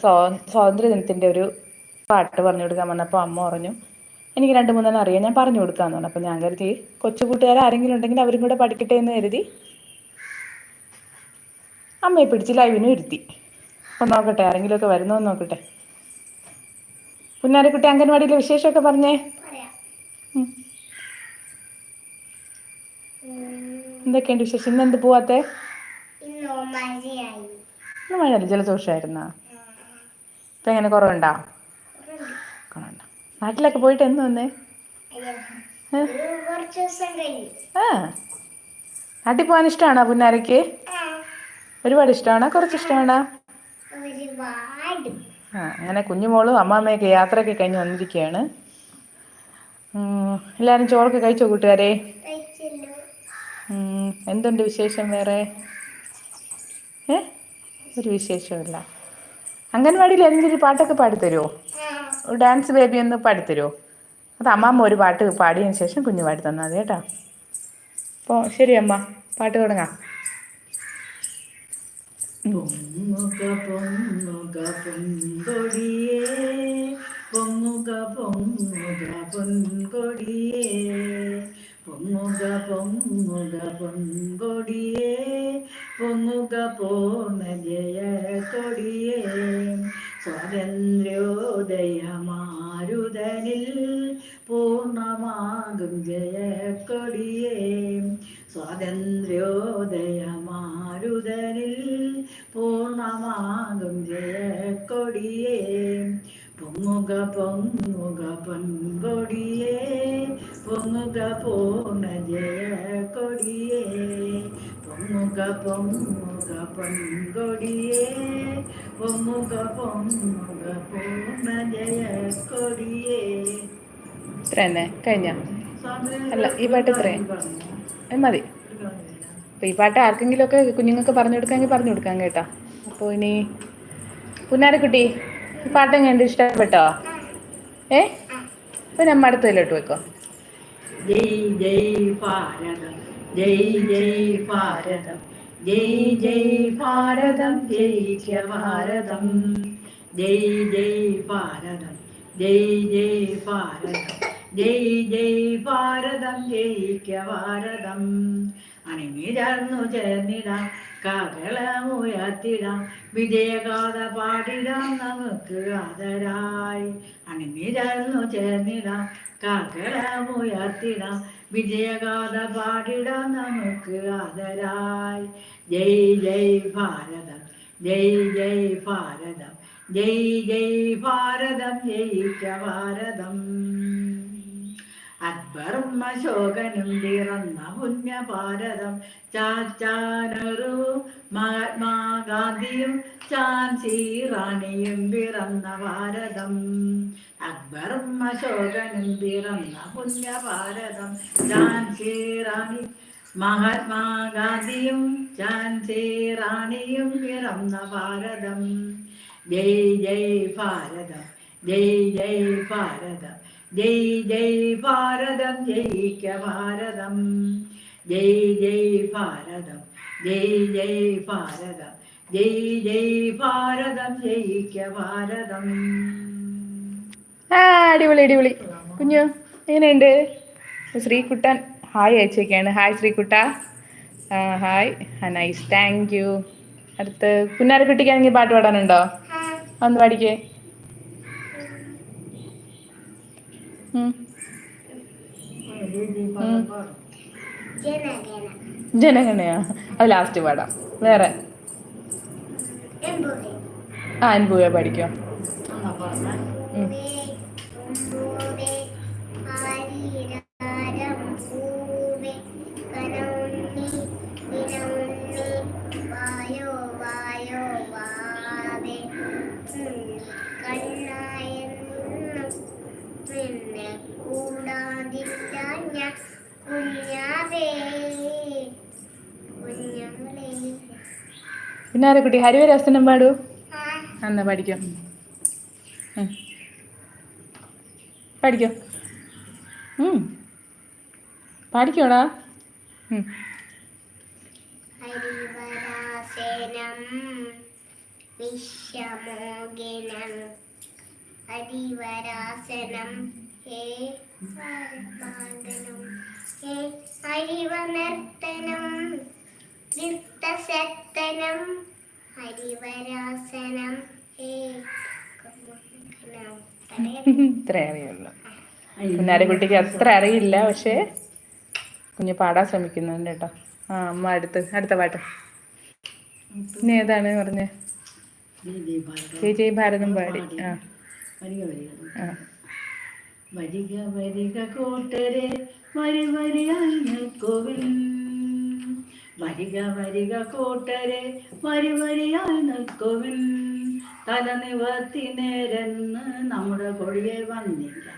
സ്വാ സ്വാതന്ത്ര്യദിനത്തിന്റെ ഒരു പാട്ട് പറഞ്ഞു കൊടുക്കാൻ വന്നപ്പോൾ അമ്മ പറഞ്ഞു എനിക്ക് രണ്ട് മൂന്നെണ്ണം അറിയാം ഞാൻ പറഞ്ഞു കൊടുക്കാമെന്ന് പറഞ്ഞു. അപ്പോൾ ഞാൻ കരുതി കൊച്ചു കൂട്ടുകാർ ആരെങ്കിലും ഉണ്ടെങ്കിൽ അവരും കൂടെ പഠിക്കട്ടെ എന്ന് കരുതി അമ്മയെ പിടിച്ച് ലൈവിനും ഇരുത്തി. അപ്പോൾ നോക്കട്ടെ ആരെങ്കിലുമൊക്കെ വരുന്നോ നോക്കട്ടെ. പുന്നാരക്കുട്ടി അംഗൻവാടിയിലെ വിശേഷമൊക്കെ പറഞ്ഞേ. എന്തൊക്കെയുണ്ട് വിശേഷം? ഇന്ന് എന്ത് പോവാത്തേ? മഴയല്ല? ജലദോഷമായിരുന്നാ? ഇപ്പം എങ്ങനെ കുറവുണ്ടോ? നാട്ടിലൊക്കെ പോയിട്ട് എന്ന് വന്നേ? ആ. നാട്ടിൽ പോകാൻ ഇഷ്ടമാണോ പുന്നാരയ്ക്ക്? ഒരുപാട് ഇഷ്ടമാണോ? കുറച്ച് ഇഷ്ടമാണോ? ആ അങ്ങനെ കുഞ്ഞുമോളും അമ്മാമ്മയൊക്കെ യാത്രയൊക്കെ കഴിഞ്ഞ് വന്നിരിക്കുകയാണ്. എല്ലാവരും ചോറൊക്കെ കഴിച്ചോ കൂട്ടുകാരെ? എന്തുണ്ട് വിശേഷം വേറെ? ഏ? ഒരു വിശേഷമില്ല അംഗൻവാടിയിൽ എന്തൊരു പാട്ടൊക്കെ പാടിത്തരുമോ ഡാൻസ് ബേബി ഒന്ന് പാടിത്തരുമോ അത് അമ്മാമ്മ ഒരു പാട്ട് പാടിയതിന് ശേഷം കുഞ്ഞു പാടി തന്നാൽ മതി കേട്ടോ. അപ്പോൾ ശരി അമ്മ പാട്ട് തുടങ്ങാം. പൊങ്ങുക പൊങ്ങുക പൊൻകൊടിയേ പൊങ്ങുക പൊങ്ങുക പൊൻകൊടിയേ പൊങ്ങുക പൊങ്ങുക പൊൻകൊടിയേ പൊങ്ങുക പൂർണ ജയ കൊടിയേ സ്വാതന്ത്ര്യോദയമാരുതനിൽ പൂർണമാകും ജയ കൊടിയേ സ്വാതന്ത്ര്യോദയമാരുതനിൽ പൂർണമാകും ജയ കൊടിയേ പൊങ്ങുക പൊങ്ങുക പൊൻകൊടിയേ പൊങ്ങുക പൂർണ ജയക്കൊടിയേ പൊങ്ങുക പൊങ്ങുക പൊൻകൊടിയേ പൊങ്ങുക പൊങ്ങുക പൂർണ കൊടിയേ ഇത്ര തന്നെ കഴിഞ്ഞ അല്ല, ഈ പാട്ട് ഇത്രയും. മതി. അപ്പോൾ ഈ പാട്ട് ആർക്കെങ്കിലുമൊക്കെ കുഞ്ഞുങ്ങൾക്ക് പറഞ്ഞു കൊടുക്കാമെങ്കിൽ പറഞ്ഞു കൊടുക്കാം കേട്ടോ. അപ്പോൾ ഇനി പുന്നാരക്കുട്ടി ഈ പാട്ട് എങ്ങനെ ഇഷ്ടപ്പെട്ടോ? ഏ? അപ്പൊ നമ്മൾ അടുത്തതിലോട്ട് വെക്കോ ജയ് ജയ് ഭാരതം. ജയ് ജയ് ഭാരതം ജയ് ജയ് ഭാരതം ജയിക്ക ഭാരതം. ജയ് ജയ് ഭാരതം ജയ് ജയ് ഭാരതം ജയ് ജയ് ഭാരതം ജയിക്ക ഭാരതം. അണിഞ്ഞിരുന്നു ചേർന്നിടാം കകളമുയർത്തിടാം വിജയഗാഥ പാടിടാം നമുക്ക് ആദരായി. അണിഞ്ഞിരുന്നു ചേർന്നിടാം കാകളമുയർത്തിടാം വിജയഗാഥ പാടിടാം നമുക്ക് ആദരായി. ജയ് ജയ് ഭാരതം ജയ് ജയ് ഭാരതം ജയ് ജയ് ഭാരതം ജയിച്ച ഭാരതം. അക്ബറും അശോകനും പിറന്ന പുണ്യ ഭാരതം. ചാച്ചാനൊരു മഹാത്മാഗാന്ധിയും ചാൻസി റാണിയും പിറന്ന ഭാരതം. അക്ബറും അശോകനും പിറന്ന പുണ്യ ഭാരതം ഝാൻസി റാണി മഹാത്മാഗാന്ധിയും ഝാൻസി റാണിയും പിറന്ന ഭാരതം. ജയ് ജയ് ഭാരതം ജയ് ജയ് ഭാരതം ജയ് ജയ് ഭാരതം ജയിക്ക ഭാരതം. ജയ് ജയ് ഭാരതം ജയ് ജയ് ഭാരതം ജയ് ജയ് ഭാരതം ജയിക്ക ഭാരതം. ആ അടിപൊളി അടിപൊളി. കുഞ്ഞു എങ്ങനെയുണ്ട്? ശ്രീകുട്ടൻ ഹായ് അയച്ചേക്കാണ് hi ശ്രീകുട്ട. Hi. Nice thank you അടുത്ത് പുന്നാരക്കുട്ടിക്കാണെങ്കിൽ പാട്ട് പാടാനുണ്ടോ? ഒന്ന് പാടിക്കേ. ജനഗണയാ അത് ലാസ്റ്റ് പാടാം. വേറെ? ആ അനുഭവ പഠിക്കോ പുന്നാരക്കുട്ടി ഹരിവരാസനം പാടൂ? ആ. എന്നാ പഠിക്കോ. പഠിക്കോ. പഠിക്കോടാ. ഹരിവരാസനം ഹേ ഹരിവനർത്തനം നൃത്തസത്തനം ഹരിവരാസനം ഇത്രേ അറിയുള്ളൂ. കുഞ്ഞാരക്കുട്ടിക്ക് അത്ര അറിയില്ല പക്ഷേ കുഞ്ഞ് പാടാൻ ശ്രമിക്കുന്നുണ്ട് കേട്ടോ. ആ അമ്മ അടുത്ത് അടുത്ത പാട്ട്. ഇനി ഏതാണ് പറഞ്ഞേ? വിജയ് ജയ് ഭാരതം പാടി. ആ. വരിക വരിക വരിക വരി വരിയായി വരിക വരിക കൂട്ടരെ വരി വരിയായി നിൽക്കുവിൻ തല നിവർത്തി നേരെന്ന് നമ്മുടെ കൊടിയെ വന്നില്ല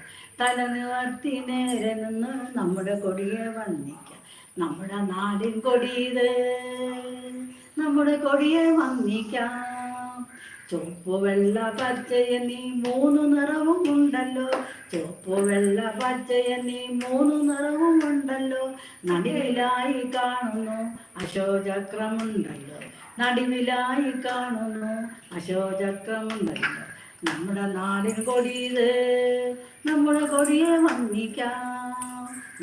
തല നിവർത്തി നേരെന്ന് നമ്മുടെ കൊടിയെ വന്നില്ല നമ്മുടെ നാടിൻ കൊടിയത് നമ്മുടെ കൊടിയെ വന്നിക്കാം ചുവപ്പ് വെള്ള പച്ച എന്നീ മൂന്ന് നിറവും ഉണ്ടല്ലോ ചുവപ്പ് വെള്ള പച്ച എന്നീ മൂന്ന് നിറവും ഉണ്ടല്ലോ നടുവിലായി കാണുന്നു അശോചക്രമുണ്ടല്ലോ. നടുവിലായി കാണുന്നു അശോചക്രമുണ്ടല്ലോ. നമ്മുടെ നാടിൻ കൊടിയത് നമ്മുടെ കൊടിയെ വന്നിക്കാം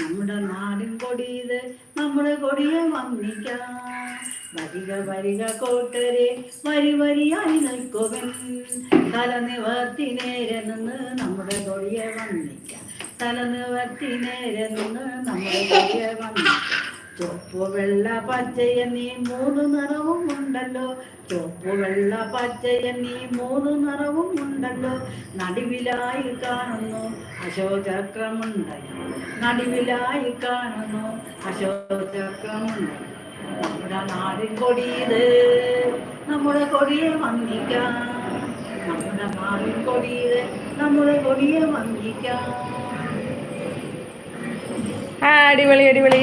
നമ്മുടെ നാടിൻ കൊടിയത് നമ്മുടെ കൊടിയെ വന്നിക്കാം വരിക വരിക കോട്ടരെ വരി വരിയായി നിൽക്കുവൻ. തല നിവർത്തി നേരെ നിന്ന് നമ്മുടെ തൊഴിയെ വന്നിക്കാം തല നിവർത്തി നേരെ നിന്ന് നമ്മുടെ തൊഴിയെ വന്നിക്കാം ചുവപ്പ് വെള്ള പച്ചയ നീ മൂന്ന് നിറവും ഉണ്ടല്ലോ. ചുവപ്പ് വെള്ള പച്ചയ നീ മൂന്ന് നിറവും ഉണ്ടല്ലോ. നടുവിലായി കാണുന്നു അശോചക്രമുണ്ടല്ലോ നടുവിലായി കാണുന്നു അശോചക്രമുണ്ടല്ലോ നമ്മുടെ നാടിൻ കൊടിയത് നമ്മുടെ കൊടിയെ വന്ദിക്കാം. നമ്മുടെ നാടിൻ കൊടിയത് നമ്മുടെ കൊടിയെ വന്ദിക്കാം. ആ അടിപൊളി അടിപൊളി.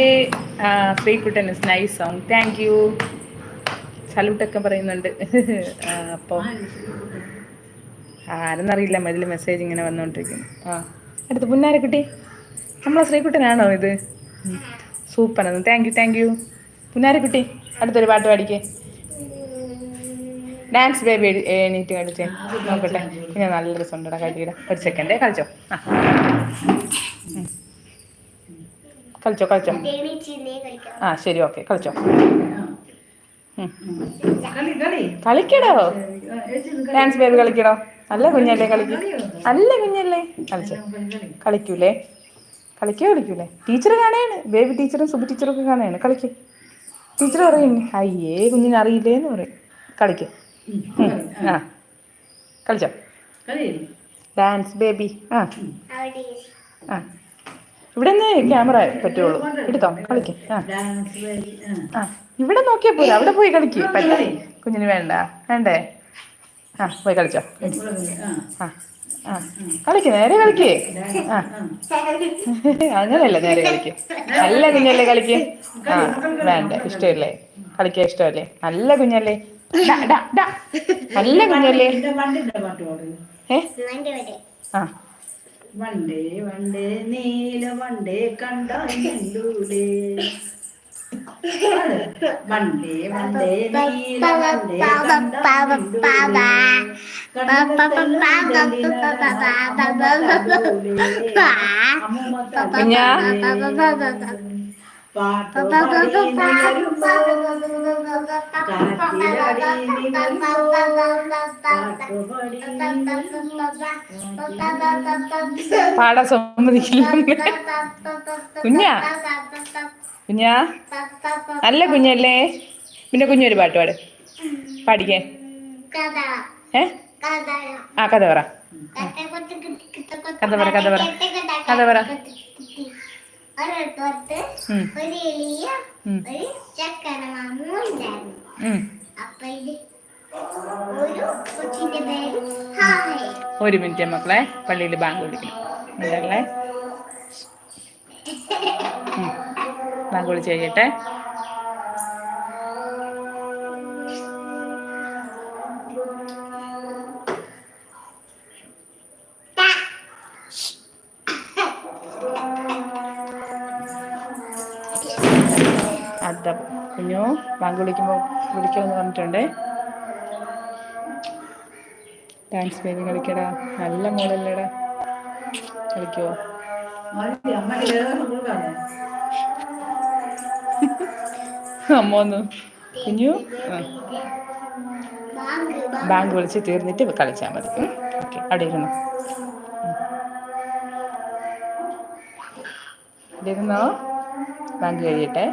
Sreekuttan is nice song thank you സല്യൂട്ടൊക്കെ പറയുന്നുണ്ട്. അപ്പോ അപ്പോൾ ആരെന്നറിയില്ല മതിൽ മെസ്സേജ് ഇങ്ങനെ വന്നുകൊണ്ടിരിക്കുന്നു ആ അടുത്ത് പുന്നാരക്കുട്ടി. നമ്മളെ ശ്രീകുട്ടനാണോ ഇത്? സൂപ്പറാണ്. താങ്ക് യു താങ്ക് യു പുന്നാരക്കുട്ടി അടുത്തൊരു പാട്ട് പാടിക്കേ. ഡാൻസ് ബേബി എണീറ്റ് കളിച്ചേ. നോക്കട്ടെ. പിന്നെ നല്ല രസമുണ്ടടാ കളിക്കട. ഒരു സെക്കൻഡേ കളിച്ചോ. കളിച്ചോ കളിച്ചോ? ആ ശരി ഓക്കെ. കളിച്ചോ? കളി കളി കളിക്കടോ? Dance baby കളിക്കടോ? നല്ല കുഞ്ഞല്ലേ കളിക്കും? നല്ല കുഞ്ഞല്ലേ? കളിച്ചോ. കളിക്കൂലേ? കളിക്കോ കളിക്കൂലേ? ടീച്ചർ കാണേണ് ബേബി ടീച്ചറും സുബി ടീച്ചറും ഒക്കെ കാണേണ് കളിക്കും. ടീച്ചർ പറയും അയ്യേ കുഞ്ഞിന് അറിയില്ലേന്ന് പറയും. കളിക്കും. ആ. കളിച്ചോ? കളി ഡാൻസ് ബേബി. ആ. അവിടെ ആ. ഇവിടെ നിന്ന് ക്യാമറ പറ്റുള്ളൂ. എടുത്തോ? കളിക്കും. ആ. ആ. ആ. ഇവിടെ നോക്കിയാൽ പോരാ. അവിടെ പോയി കളിക്കും. പറ്റേ കുഞ്ഞിന് വേണ്ട. വേണ്ടേ? ആ പോയി കളിച്ചോ. ആ. ആ. കളിക്ക് നേരെ കളിക്കേ. ആ. അങ്ങനെയല്ല നേരെ കളിക്ക്. നല്ല കുഞ്ഞല്ലേ കളിക്ക്? ആ വേണ്ട ഇഷ്ടമല്ലേ? കളിക്കാൻ ഇഷ്ടമല്ലേ? നല്ല കുഞ്ഞല്ലേ. നല്ല കുഞ്ഞല്ലേ? ഏ? ആ. വണ്ടേ വണ്ടേ നീല വണ്ടേ കണ്ടൂടെ വണ്ടേ വണ്ടേ നീല വണ്ടേ കുഞ്ഞാ? പാടാൻ സമ്മതിക്കില്ല കുഞ്ഞാ? കുഞ്ഞാ? നല്ല കുഞ്ഞല്ലേ? പിന്നെ കുഞ്ഞൊരു പാട്ട് പാട്. പാടിക്കേ. ഏ? ആ കഥ പറ. കഥ പറ, കഥ പറ. കഥ പറ. ഒരു മിനിറ്റ് മക്കളെ പള്ളിയിൽ ബാങ്ക് വിളിക്കണം ബാങ്ക് വിളിച്ച് കഴിയട്ടെ. കുഞ്ഞു ബാങ്ക് വിളിക്കുമ്പോൾ വിളിക്കുമെന്ന് പറഞ്ഞിട്ടുണ്ട്. ഡാൻസ് ബേബി കളിക്കടാ. നല്ല മോളല്ലേടാ കളിക്കോ അമ്മ ഒന്ന് കുഞ്ഞു ബാങ്ക് വിളിച്ച് തീർന്നിട്ട് കളിച്ചാൽ മതി. ഓക്കെ അവിടെ ഇരുന്നു. ഇരുന്നോ? ബാങ്ക് കഴിയട്ടെ.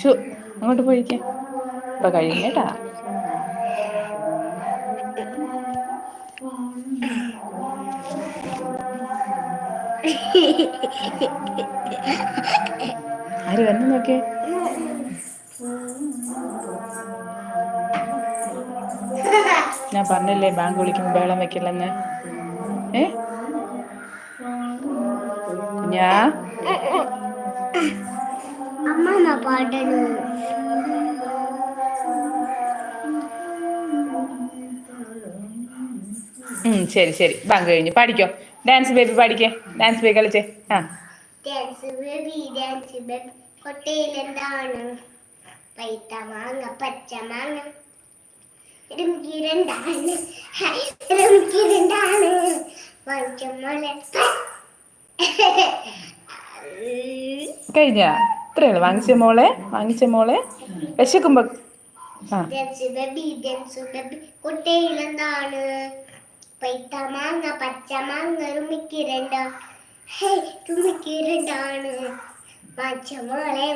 ശു അങ്ങോട്ട് പോയിക്കാം. ഇപ്പൊ കഴിഞ്ഞേട്ടാ ആര് വന്നു നോക്കിയേ? ഞാൻ പറഞ്ഞില്ലേ ബാങ്ക് വിളിക്കുമ്പോൾ ബേളം വെക്കില്ലെന്ന്. ഏ? കുഞ്ഞാ? അമ്മ ശരി ശരി. ബാങ്ക് കഴിഞ്ഞു. പാടിക്കോ ഡാൻസ് ബേബി പാടിക്കേ ഡാൻസ് ബേബി കളിച്ചേ? ആ. ഡാൻസ് ബേബി ഡാൻസ് ബേബി കൊട്ടയിലെന്താണ് പൈത്ത മാങ്ങ പച്ച മാങ്ങ. കഴിഞ്ഞ? ഇത്രയുള്ളൂ വാങ്ങിച്ച മോളെ വാങ്ങിച്ച മോളെ. വിശക്കുമ്പോ ആ. കൊട്ടയിലെന്താണ് ഹേ പച്ചമോളെ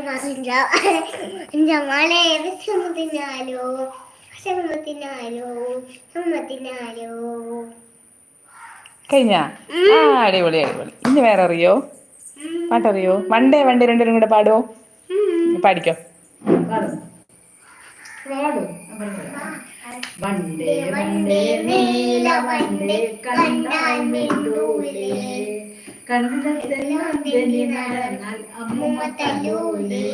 കഴിഞ്ഞ? അടിപൊളി അടിപൊളി. ഇനി വേറെ അറിയോ? പാട്ടറിയോ? വണ്ടേ വണ്ടേ രണ്ടും കൂടെ പാടുവോ? പാടിക്കോ. പാടും പാടും വണ്ടേ വണ്ടേ നീല വണ്ടേ കണ്ടാൽ മിണ്ടൂലേ നടന്നാൽ അമ്മുമ്മ തല്ലൂലേ.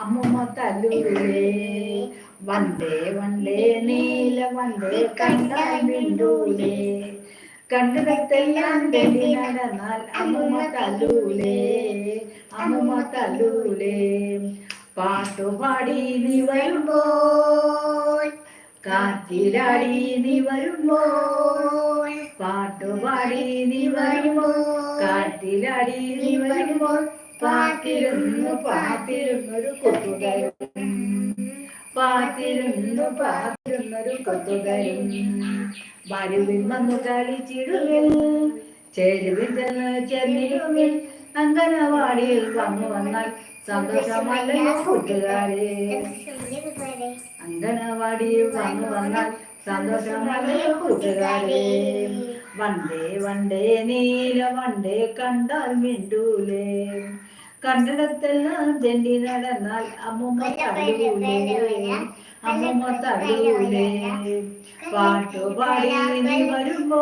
അമ്മുമ്മ തല്ലൂലേ. വണ്ടേ വണ്ടേ നീല വണ്ടേ കണ്ടാൽ മിണ്ടൂലേ കണ്ടതെല്ലാം തെന്നി നടന്നാൽ അമ്മുമ്മ തല്ലൂലേ അമ്മുമ്മ തല്ലൂലേ. പാട്ടുപാടി നീ വരുമ്പോൾ കാറ്റിലാടി നീ വരുമ്പോൾ പാട്ടുപാടി നീ വരുമ്പോൾ കാറ്റിലാടി നീ വരുമ്പോൾ പാട്ടിരുന്നു പാട്ടിരുന്നൊരു കൊത്തുകയും പാട്ടിരുന്നു പാട്ടിരുന്നൊരു കൊത്തുകയും വരുവിൻ വന്നു കളിച്ചിടുവിൽ ചേരുവിൻ ചെന്ന് ചെന്നിടുവിൽ അങ്കനവാടിയിൽ വന്നു വന്നാൽ സന്തോഷമല്ലയോ കൂട്ടുകാരെ? അങ്കനവാടിയിൽ വന്നു വന്നാൽ സന്തോഷമല്ലയോ കൂട്ടുകാരെ? വണ്ടേ വണ്ടേ നീല വണ്ടേ കണ്ടാൽ മിണ്ടൂലേ? കണ്ടിടത്തെല്ലാം ചെണ്ടി നടന്നാൽ അമ്മുമ്മ തടയൂലേ അമ്മുമ്മ തടയൂലേ പാട്ടുപാടി നീ വരുമ്പോ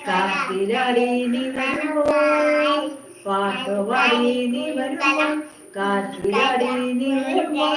കാത്തിരാടി നീ വരുമ്പോൾ പാട്ടുപാടി നീ വരുമ്പോ കാത്തിരാടി നീ വരുമ്പോൾ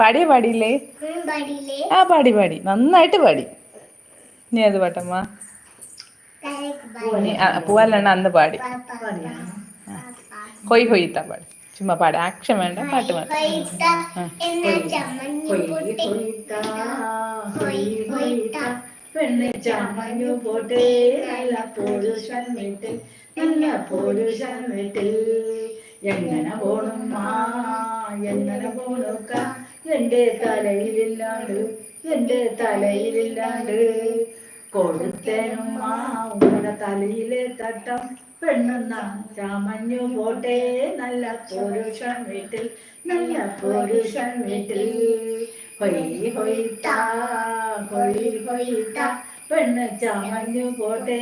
പാടിയേ പാടിയില്ലേ? ആ പാടി പാടി. നന്നായിട്ട് പാടി. ഇനി അത് പാട്ടമ്മ? പൂവാലെണ്ണ അന്ന് പാടി. ഹൊയ് ഹൊയ്ത്ത പാടി. ചുമ്മാ പാടി. ആക്ഷൻ വേണ്ട പാട്ട് വേണ്ട. പെണ്ണ് ചമഞ്ഞു പോട്ടെ. നല്ല പുരുഷൻ വീട്ടിൽ നല്ല പുരുഷൻ വീട്ടിൽ. എങ്ങനെ പോണും മാ എങ്ങനെ പോണുക്ക? എന്റെ തലയിലില്ലാണ്ട് എന്റെ തലയിലില്ലാണ്ട്. കൊടുത്തേനും മാ ഉമ്മയുടെ തലയിലെ തട്ടം പെണ്ണെന്ന. ചാമഞ്ഞു പോട്ടെ നല്ല പുരുഷൻ വീട്ടിൽ നല്ല പുരുഷൻ വീട്ടിൽ. ഹൊയ് ഹൊയ്ത്താ ഹൊയ് പെണ്ണ് ചാമഞ്ഞു പോട്ടെ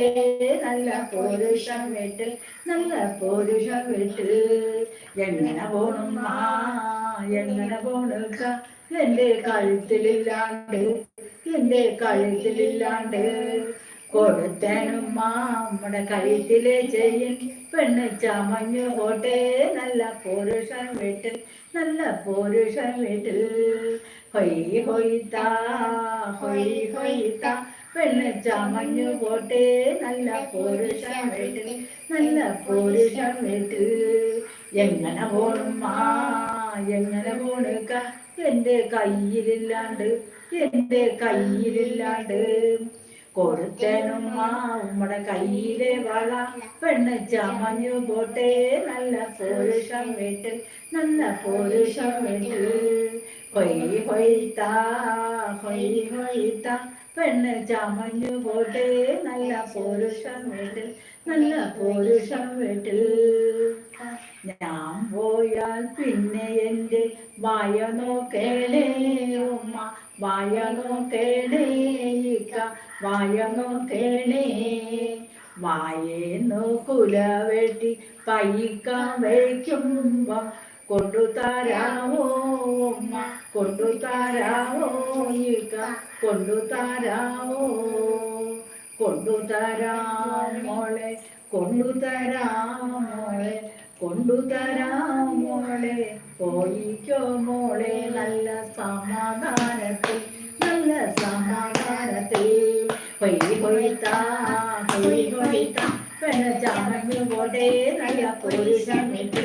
നല്ല പോരുഷം വീട്ടിൽ നല്ല പോരുഷം വീട്ടിൽ. എങ്ങനെ പോണും ആ എങ്ങനെ പോണുക എന്റെ കഴുത്തിലില്ലാണ്ട് എന്റെ കഴുത്തിലില്ലാണ്ട്. കൊടുത്തേനും നമ്മുടെ കഴുത്തിലെ ചെയ്യൻ പെണ്ണ് ചമഞ്ഞു പോട്ടെ നല്ല പോരുഷൻ വീട്ടിൽ നല്ല പോരുഷൻ വീട്ടിൽ. ഹൊയ് ഹൊയ്ത്ത ഹൊയ് ഹൊയ്ത്താ പെണ്ണ് ചമഞ്ഞു പോട്ടെ. നല്ല പോരുഷം വീട്ടിൽ നല്ല പോരുഷം വീട്ടിൽ എങ്ങനെ പോണുമ്മാ? എങ്ങനെ പോണുക്ക? എന്റെ കയ്യിലില്ലാണ്ട് എന്റെ കയ്യിലില്ലാണ്ട്. കൊടുത്തേനും ഉമ്മടെ കയ്യിലെ വള. പെണ്ണ് ചമഞ്ഞു പോട്ടെ. നല്ല പോരുഷം വീട്ടിൽ നല്ല പോരുഷം വീട്ടിൽ ഹൊയ് ഹൊയ്ത്ത ഹൊയ് ഹൊയ്ത്താ പെണ്ണ് ചമഞ്ഞു പോട്ടെ നല്ല പോരുഷം വീട്ടിൽ നല്ല പോരുഷം വീട്ടിൽ. ഞാൻ പോയാൽ പിന്നെ എന്റെ വായ നോക്കേണേ ഉമ്മ വായ ഇക്ക വായ നോക്കേണേ. വായേന്നു കുല വെട്ടി പയ്ക്കാൻ വയ്ക്കുമ്പം കൊണ്ടു തരാമോ ഉമ്മ? കൊണ്ടു തരാമോ ഇക്ക? കൊണ്ടു തരാമോ കൊണ്ടു തരാം മോളെ കൊണ്ടു തരാം പോയിക്കോ മോളെ നല്ല സമാധാനത്തിൽ നല്ല സമാധാനത്തിൽ. ഹൊയ് ഹൊയ്ത്താ ഹൊയ് ഹൊയ്ത്താ പെണ്ണ ചമഞ്ഞു പോട്ടെ നല്ല പുരുഷമിട്ട്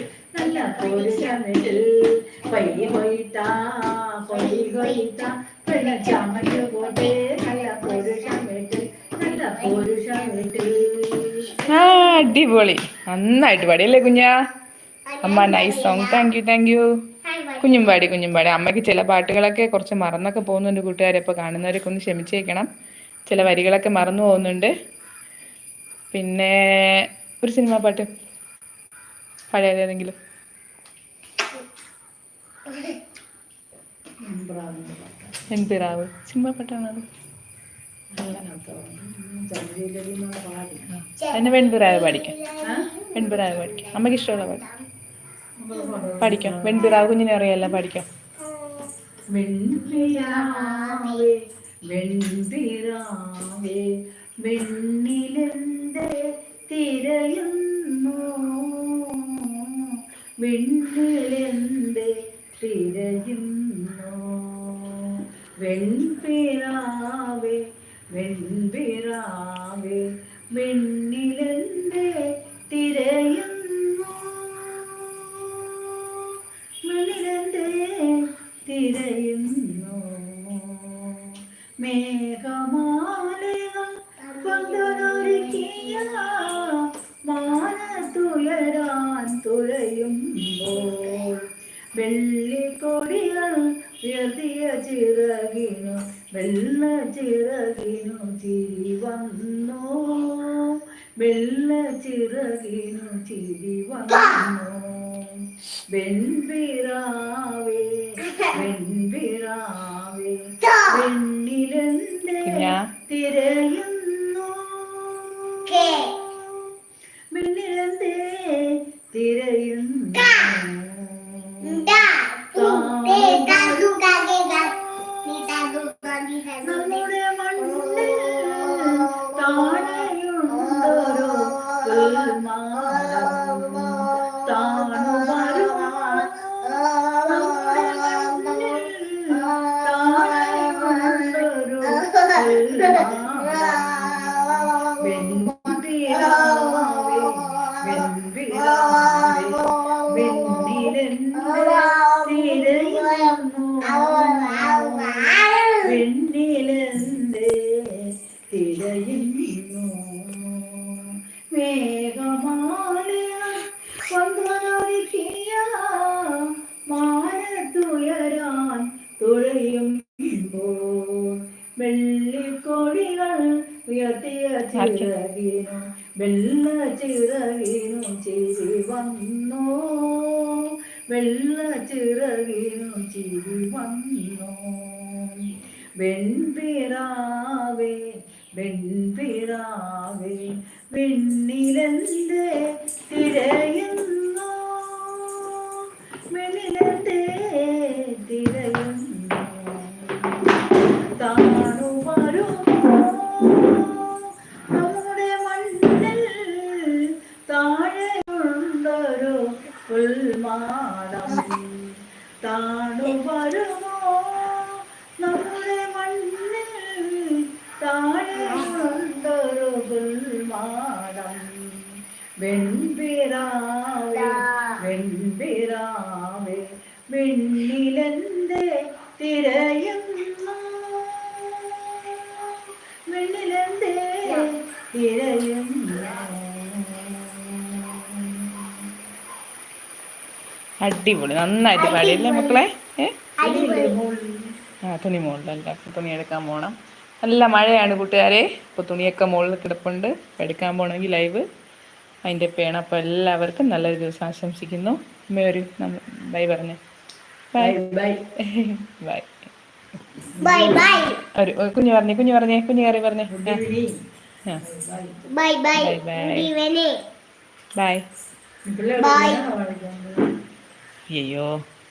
ആ അടിപൊളി. നന്നായിട്ട് പാടിയല്ലേ കുഞ്ഞാ? അമ്മ nice song thank you thank you കുഞ്ഞും പാടി കുഞ്ഞും പാടി അമ്മയ്ക്ക് ചില പാട്ടുകളൊക്കെ കുറച്ച് മറന്നൊക്കെ പോകുന്നുണ്ട് കൂട്ടുകാരെ. ഇപ്പോൾ കാണുന്നവരൊക്കെ ഒന്ന് ക്ഷമിച്ചേക്കണം. ചില വരികളൊക്കെ മറന്നു പോകുന്നുണ്ട്. പിന്നെ ഒരു സിനിമ പാട്ട്. പഴയതേതെങ്കിലും. പി റാവു സിനിമാ പാട്ടാണ് അത് എന്നെ വെൺപിറാവ് പഠിക്കാം വെൺപിറാവ് പഠിക്കാം അമ്മയ്ക്ക് ഇഷ്ടമുള്ള പാട്ട്. പഠിക്കാം വെൺപിറാവ് കുഞ്ഞിനെ അറിയാലോ പഠിക്കാം തിരയുന്നു? വെണ്ണിലെന്റെ തിരയുന്നു വെൺപിരാവേ വെൺപിരാവേ വെണ്ണിലെന്റെ Tire. അടിപൊളി നന്നായിട്ട് പാടിയല്ലേ മക്കളെ? അടിപൊളി. ആ തുണി മുകളിലല്ല അപ്പോൾ തുണി എടുക്കാൻ പോകണം നല്ല മഴയാണ് കൂട്ടുകാരെ. ഇപ്പോൾ തുണിയൊക്കെ മുകളിൽ കിടപ്പുണ്ട്. എടുക്കാൻ പോകണമെങ്കിൽ ലൈവ്. അതിന്റെ പേണം അപ്പോൾ എല്ലാവർക്കും നല്ലൊരു ദിവസം ആശംസിക്കുന്നു. അമ്മയൊരു ഒരു ബൈ പറഞ്ഞു. ബൈ. Bye bye. കുഞ്ഞു പറഞ്ഞേ കുഞ്ഞു പറഞ്ഞേ കുഞ്ഞു കയറി പറഞ്ഞേ. Good evening ah bye bye Bye bye. Good evening bye പിള്ളേർ Bye. കാണിക്കുന്നത് അയ്യോ